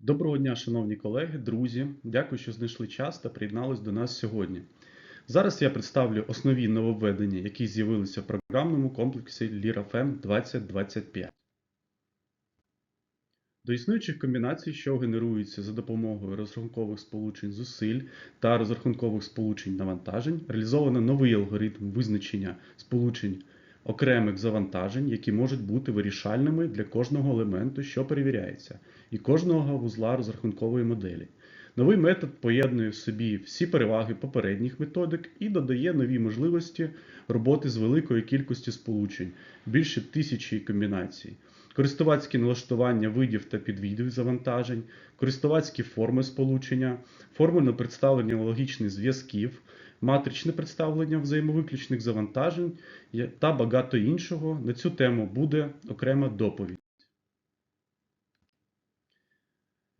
Доброго дня, шановні колеги, друзі. Дякую, що знайшли час та приєднались до нас сьогодні. Зараз я представлю основні нововведення, які з'явилися в програмному комплексі LIRAFM 2025. До існуючих комбінацій, що генеруються за допомогою розрахункових сполучень зусиль та розрахункових сполучень навантажень, реалізовано новий алгоритм визначення сполучень окремих завантажень, які можуть бути вирішальними для кожного елементу, що перевіряється, і кожного вузла розрахункової моделі. Новий метод поєднує в собі всі переваги попередніх методик і додає нові можливості роботи з великою кількістю сполучень, більше тисячі комбінацій, користувацькі налаштування видів та підвидів завантажень, користувацькі форми сполучення, формульне представлення логічних зв'язків, матричне представлення взаємовиключних завантажень та багато іншого. На цю тему буде окрема доповідь.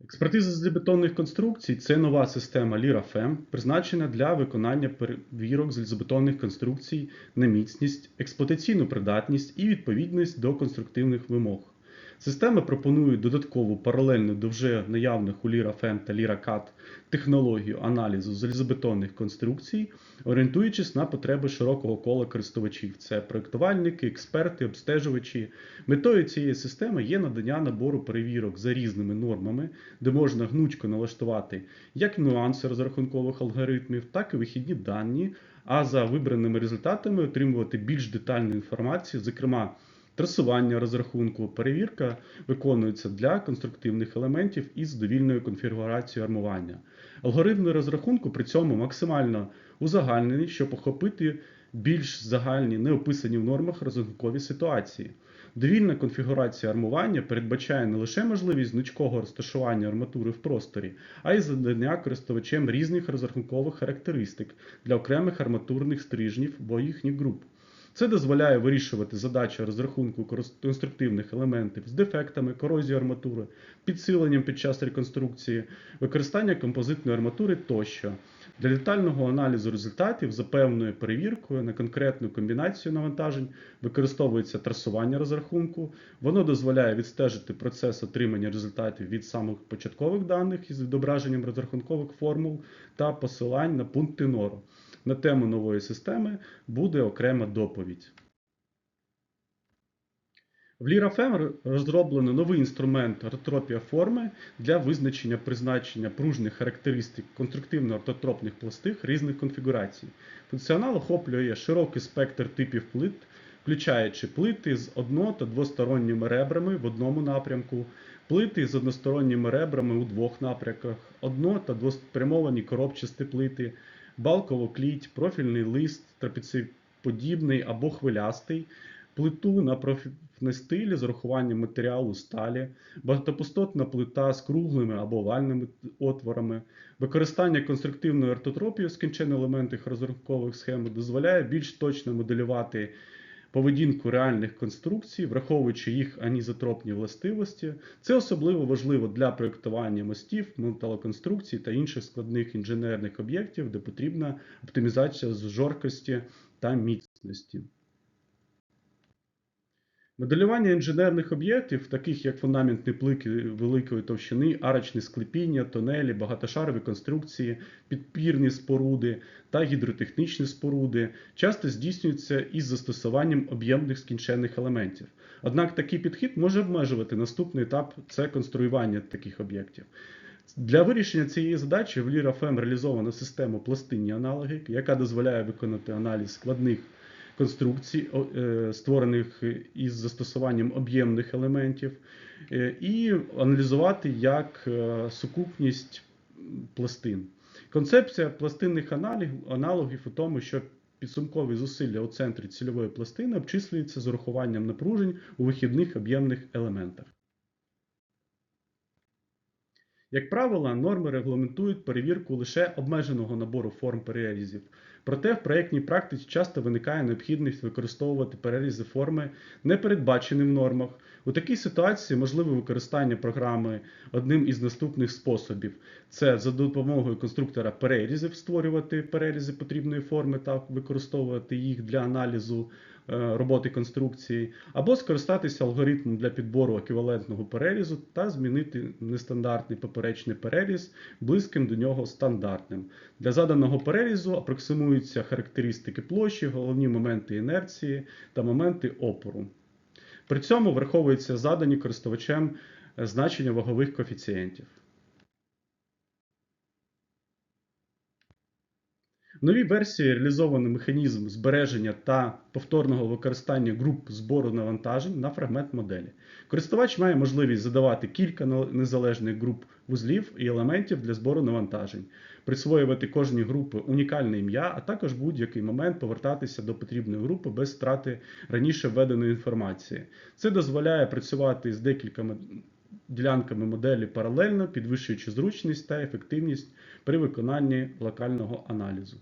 Експертиза залізобетонних конструкцій це нова система LIRAFEM, призначена для виконання перевірок залізобетонних конструкцій на міцність, експлуатаційну придатність і відповідність до конструктивних вимог. Система пропонує додаткову паралельно до вже наявних у LIRAFEM та LIRACAD технологію аналізу залізобетонних конструкцій, орієнтуючись на потреби широкого кола користувачів. Це проєктувальники, експерти, обстежувачі. Метою цієї системи є надання набору перевірок за різними нормами, де можна гнучко налаштувати як нюанси розрахункових алгоритмів, так і вихідні дані, а за вибраними результатами отримувати більш детальну інформацію, зокрема. Трасування розрахунку, перевірка виконується для конструктивних елементів із довільною конфігурацією армування. Алгоритми розрахунку при цьому максимально узагальнені, щоб охопити більш загальні, не описані в нормах розрахункові ситуації. Довільна конфігурація армування передбачає не лише можливість гнучкого розташування арматури в просторі, а й задання користувачем різних розрахункових характеристик для окремих арматурних стрижнів або їхніх груп. Це дозволяє вирішувати задачі розрахунку конструктивних елементів з дефектами, корозією арматури, підсиленням під час реконструкції, використання композитної арматури тощо. Для детального аналізу результатів за певною перевіркою на конкретну комбінацію навантажень використовується трасування розрахунку. Воно дозволяє відстежити процес отримання результатів від самих початкових даних із відображенням розрахункових формул та посилань на пункти норм. На тему нової системи буде окрема доповідь. В LIRAFEM розроблено новий інструмент ортотропія форми для визначення призначення пружних характеристик конструктивно-ортотропних пластих різних конфігурацій. Функціонал охоплює широкий спектр типів плит, включаючи плити з одно- та двосторонніми ребрами в одному напрямку, плити з односторонніми ребрами у двох напрямках, одно- та двоспрямовані коробчасті плити, балково кліть, профільний лист, трапециподібний або хвилястий, плиту на профільний стилі з урахуванням матеріалу сталі, багатопустотна плита з круглими або овальними отворами. Використання конструктивної ортотропії скінчених елементах розрахункових схем дозволяє більш точно моделювати поведінку реальних конструкцій, враховуючи їх анізотропні властивості. Це особливо важливо для проєктування мостів, металоконструкцій та інших складних інженерних об'єктів, де потрібна оптимізація з жорсткості та міцності. Моделювання інженерних об'єктів, таких як фундаментні плити великої товщини, арочні склепіння, тонелі, багатошарові конструкції, підпірні споруди та гідротехнічні споруди, часто здійснюється із застосуванням об'ємних скінчених елементів. Однак такий підхід може обмежувати наступний етап це конструювання таких об'єктів. Для вирішення цієї задачі в LIRAFEM реалізована система пластинні аналоги, яка дозволяє виконати аналіз складних конструкцій, е, створених із застосуванням об'ємних елементів, е, і аналізувати як е, сукупність пластин. Концепція пластинних аналогів у тому, що підсумкові зусилля у центрі цільової пластини обчислюються з урахуванням напружень у вихідних об'ємних елементах. Як правило, норми регламентують перевірку лише обмеженого набору форм перерізів. Проте в проєктній практиці часто виникає необхідність використовувати перерізи форми, не передбачені в нормах. У такій ситуації можливе використання програми одним із наступних способів: це за допомогою конструктора перерізів створювати перерізи потрібної форми та використовувати їх для аналізу е, роботи конструкції, або скористатися алгоритмом для підбору еквівалентного перерізу та змінити нестандартний поперечний переріз близьким до нього стандартним. Для заданого перерізу апроксимуються характеристики площі, головні моменти інерції та моменти опору. При цьому враховуються задані користувачем значення вагових коефіцієнтів. В новій версії реалізовано механізм збереження та повторного використання груп збору навантажень на фрагмент моделі. Користувач має можливість задавати кілька незалежних груп вузлів і елементів для збору навантажень, присвоювати кожній групі унікальне ім'я, а також будь-який момент повертатися до потрібної групи без втрати раніше введеної інформації. Це дозволяє працювати з декількома ділянками моделі паралельно, підвищуючи зручність та ефективність при виконанні локального аналізу.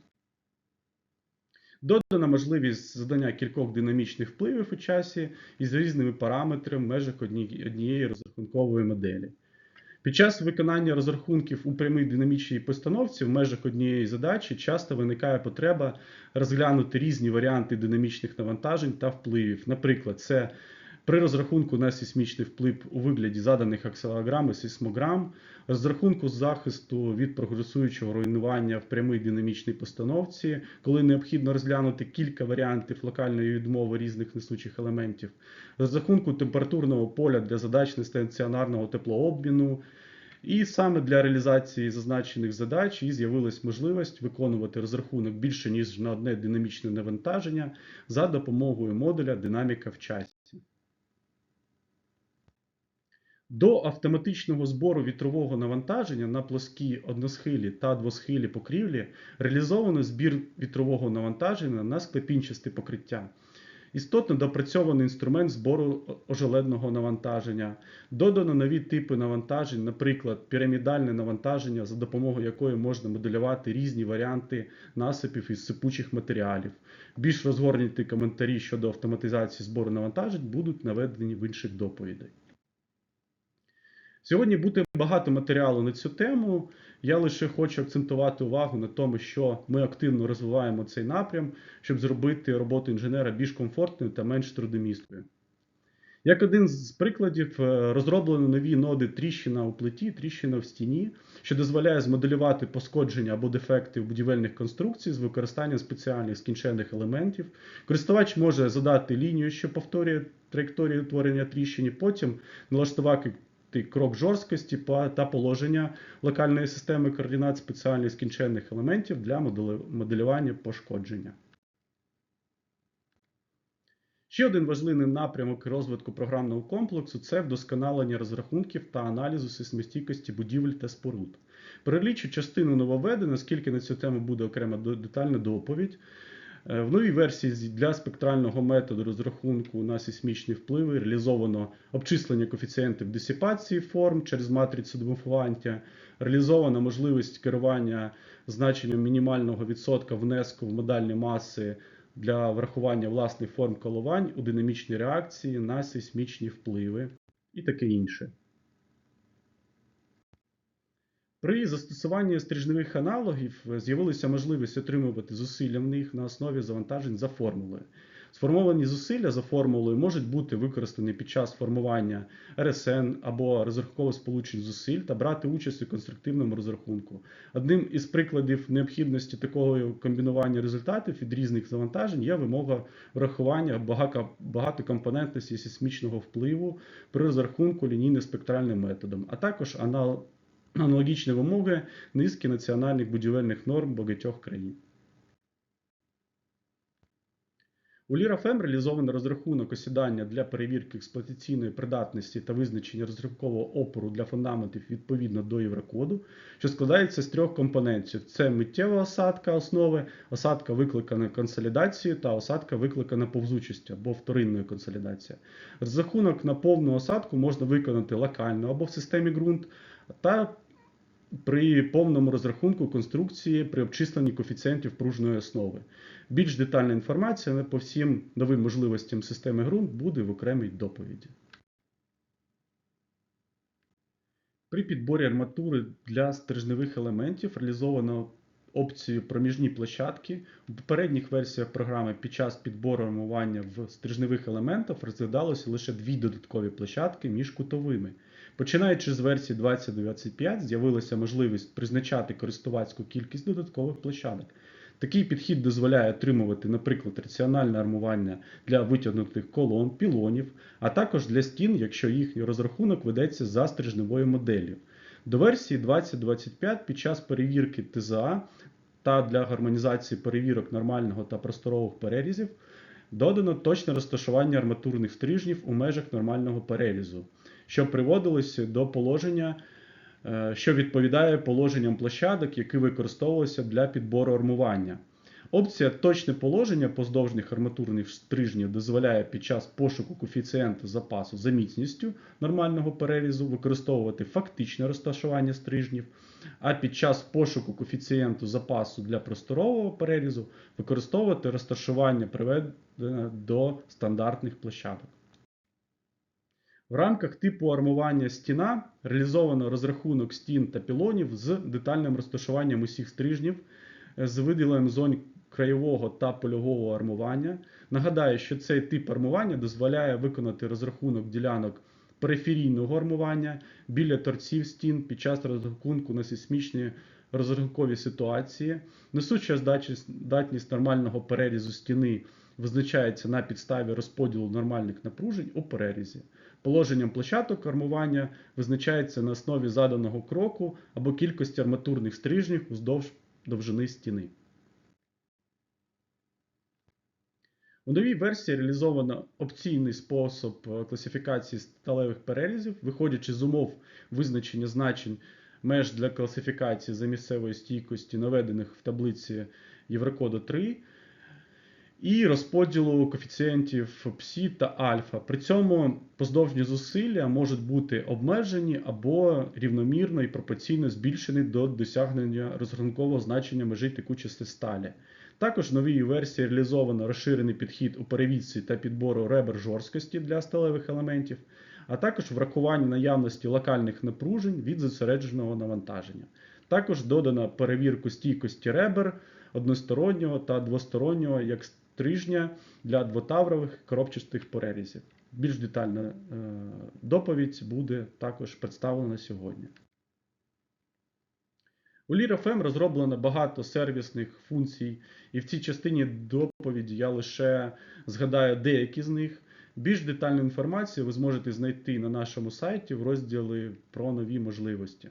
Додана можливість задання кількох динамічних впливів у часі із різними параметрами в межах однієї розрахункової моделі. Під час виконання розрахунків у прямій динамічній постановці в межах однієї задачі часто виникає потреба розглянути різні варіанти динамічних навантажень та впливів. Наприклад, це при розрахунку на сейсмічний вплив у вигляді заданих акселограм і сейсмограм, розрахунку захисту від прогресуючого руйнування в прямій динамічній постановці, коли необхідно розглянути кілька варіантів локальної відмови різних несучих елементів, розрахунку температурного поля для задач нестаціонарного теплообміну. І саме для реалізації зазначених задач і з'явилась можливість виконувати розрахунок більше ніж на одне динамічне навантаження за допомогою модуля динаміка в часі. До автоматичного збору вітрового навантаження на плоскій односхилі та двосхилі покрівлі реалізовано збір вітрового навантаження на склепінчасте покриття. Істотно допрацьований інструмент збору ожеледного навантаження. Додано нові типи навантажень, наприклад, пірамідальне навантаження, за допомогою якої можна моделювати різні варіанти насипів із сипучих матеріалів. Більш розгорнуті коментарі щодо автоматизації збору навантажень будуть наведені в інших доповідей. Сьогодні буде багато матеріалу на цю тему. Я лише хочу акцентувати увагу на тому, що ми активно розвиваємо цей напрям, щоб зробити роботу інженера більш комфортною та менш трудомісткою. Як один з прикладів, е, розроблено нові ноди тріщина у плиті, тріщина в стіні, що дозволяє змоделювати пошкодження або дефекти в будівельних конструкцій з використанням спеціальних скінчених елементів. Користувач може задати лінію, що повторює траєкторію утворення тріщини, потім налаштувати крок жорсткості та положення локальної системи координат спеціальних скінчених елементів для моделювання пошкодження. Ще один важливий напрямок розвитку програмного комплексу це вдосконалення розрахунків та аналізу сейсмостійкості будівель та споруд. Перелічу частину нововведень, оскільки на цю тему буде окрема детальна доповідь. Е, в новій версії для спектрального методу розрахунку на сейсмічні впливи реалізовано обчислення коефіцієнтів дисипації форм через матрицю демофування, реалізована можливість керування значенням мінімального відсотка внеску в модальні маси для врахування власних форм коливань у динамічній реакції на сейсмічні впливи і таке інше. При застосуванні стрижневих аналогів з'явилася можливість отримувати зусилля в них на основі завантажень за формулою. Сформовані зусилля за формулою можуть бути використані під час формування РСН або розрахункових сполучень зусиль та брати участь у конструктивному розрахунку. Одним із прикладів необхідності такого комбінування результатів від різних завантажень є вимога врахування багатокомпонентності сейсмічного впливу при розрахунку лінійно-спектральним методом, а також аналог аналогічні вимоги низки національних будівельних норм багатьох країн. У LIRAFM реалізовано розрахунок осідання для перевірки експлуатаційної придатності та визначення розрахункового опору для фундаментів відповідно до Єврокоду, що складається з трьох компонентів: це миттєва осадка основи, осадка викликана консолідацією та осадка викликана повзучістю або вторинною консолідацією. Розрахунок на повну осадку можна виконати локально або в системі ґрунт, та при повному розрахунку конструкції при обчисленні коефіцієнтів пружної основи. Більш детальна інформація по всім новим можливостям системи ґрунт буде в окремій доповіді. При підборі арматури для стрижневих елементів реалізовано опцію проміжні площадки. У попередніх версіях програми під час підбору армування в стрижневих елементах розглядалося лише дві додаткові площадки між кутовими. Починаючи з версії 2025, з'явилася можливість призначати користувацьку кількість додаткових площадок. Такий підхід дозволяє отримувати, наприклад, раціональне армування для витягнутих колон, пілонів, а також для стін, якщо їхній розрахунок ведеться за стрижневою моделлю. До версії 2025 під час перевірки ТЗА та для гармонізації перевірок нормального та просторових перерізів додано точне розташування арматурних стрижнів у межах нормального перерізу, що приводилося до положення, е, що відповідає положенням площадок, які використовувалися для підбору армування. Опція точне положення поздовжних арматурних стрижнів дозволяє під час пошуку коефіцієнту запасу за міцністю нормального перерізу використовувати фактичне розташування стрижнів, а під час пошуку коефіцієнту запасу для просторового перерізу використовувати розташування приведене до стандартних площадок. В рамках типу армування стіна реалізовано розрахунок стін та пілонів з детальним розташуванням усіх стрижнів з виділенням зон краєвого та польового армування. Нагадаю, що цей тип армування дозволяє виконати розрахунок ділянок периферійного армування біля торців стін під час розрахунку на сейсмічні розрахункові ситуації. Несуча здатність нормального перерізу стіни визначається на підставі розподілу нормальних напружень у перерізі. Положенням площадок армування визначається на основі заданого кроку або кількості арматурних стрижнів уздовж довжини стіни. У новій версії реалізовано опційний спосіб е, класифікації сталевих перерізів, виходячи з умов визначення значень меж для класифікації за місцевої стійкості, наведених в таблиці Єврокоду 3, і розподілу коефіцієнтів псі та альфа. При цьому поздовжні зусилля можуть бути обмежені або рівномірно і пропорційно збільшені до досягнення розрахункового значення межі текучості сталі. Також в новій версії реалізовано розширений підхід у перевідці та підбору ребер жорсткості для сталевих елементів, а також врахування наявності локальних напружень від зосередженого навантаження. Також додано перевірку стійкості ребер одностороннього та двостороннього як стрижня для двотаврових коробчастих перерізів. Більш детальна е, доповідь буде також представлена сьогодні. У LearFM розроблено багато сервісних функцій, і в цій частині доповіді я лише згадаю деякі з них. Більш детальну інформацію ви зможете знайти на нашому сайті в розділі про нові можливості.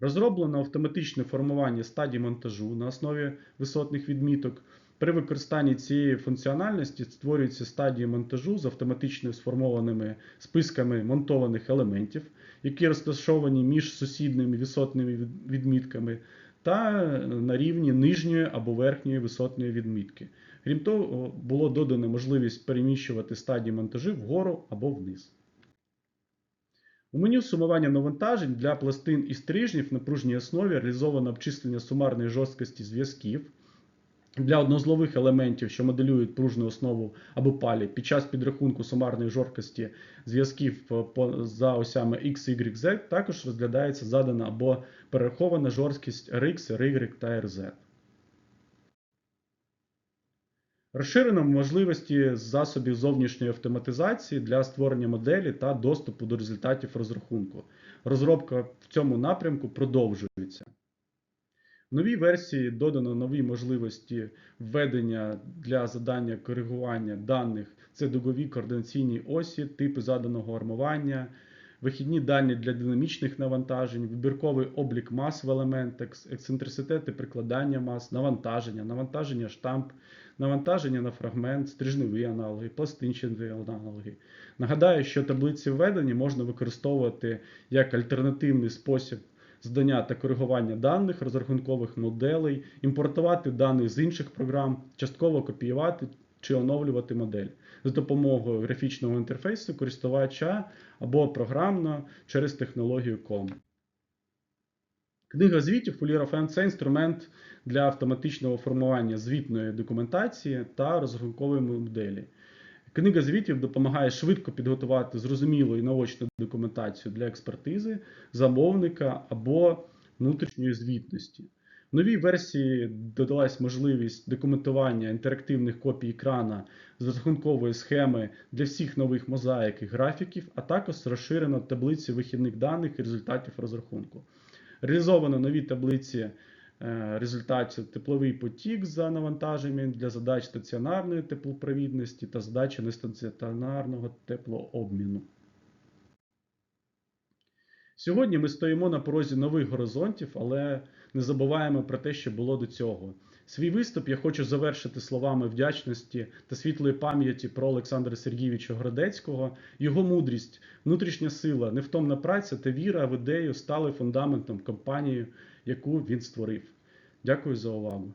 Розроблено автоматичне формування стадій монтажу на основі висотних відміток. При використанні цієї функціональності створюються стадії монтажу з автоматично сформованими списками монтованих елементів, які розташовані між сусідними висотними відмітками, та на рівні нижньої або верхньої висотної відмітки. Крім того, було додано можливість переміщувати стадії монтажу вгору або вниз. У меню сумування навантажень для пластин і стрижнів на пружній основі реалізовано обчислення сумарної жорсткості зв'язків для однозлових елементів, що моделюють пружну основу або палі, під час підрахунку сумарної жорсткості зв'язків за осями X, Y, Z також розглядається задана або перерахована жорсткість RX, RY та RZ. Розширено можливості засобів зовнішньої автоматизації для створення моделі та доступу до результатів розрахунку. Розробка в цьому напрямку продовжується. Новій версії додано нові можливості введення для задання коригування даних. Це дугові координаційні осі, типи заданого армування, вихідні дані для динамічних навантажень, вибірковий облік мас в елементах, ексцентриситети прикладання мас, навантаження, навантаження штамп, навантаження на фрагмент, стрижневі аналоги, пластинчеві аналоги. Нагадаю, що таблиці введення можна використовувати як альтернативний спосіб здання та коригування даних, розрахункових моделей, імпортувати дані з інших програм, частково копіювати чи оновлювати модель за допомогою графічного інтерфейсу користувача або програмно через технологію COM. Книга звітів LearFM – це інструмент для автоматичного формування звітної документації та розрахункової моделі. Книга звітів допомагає швидко підготувати зрозумілу і наочну документацію для експертизи, замовника або внутрішньої звітності. В новій версії додалась можливість документування інтерактивних копій екрана з розрахункової схеми для всіх нових мозаїк і графіків, а також розширено таблиці вихідних даних і результатів розрахунку. Реалізовано нові таблиці е, результатів тепловий потік за навантаженням для задач стаціонарної теплопровідності та задачі нестаціонарного теплообміну. Сьогодні ми стоїмо на порозі нових горизонтів, але не забуваємо про те, що було до цього. Свій виступ я хочу завершити словами вдячності та світлої пам'яті про Олександра Сергійовича Городецького. Його мудрість, внутрішня сила, невтомна праця та віра в ідею стали фундаментом компанії, яку він створив. Дякую за увагу.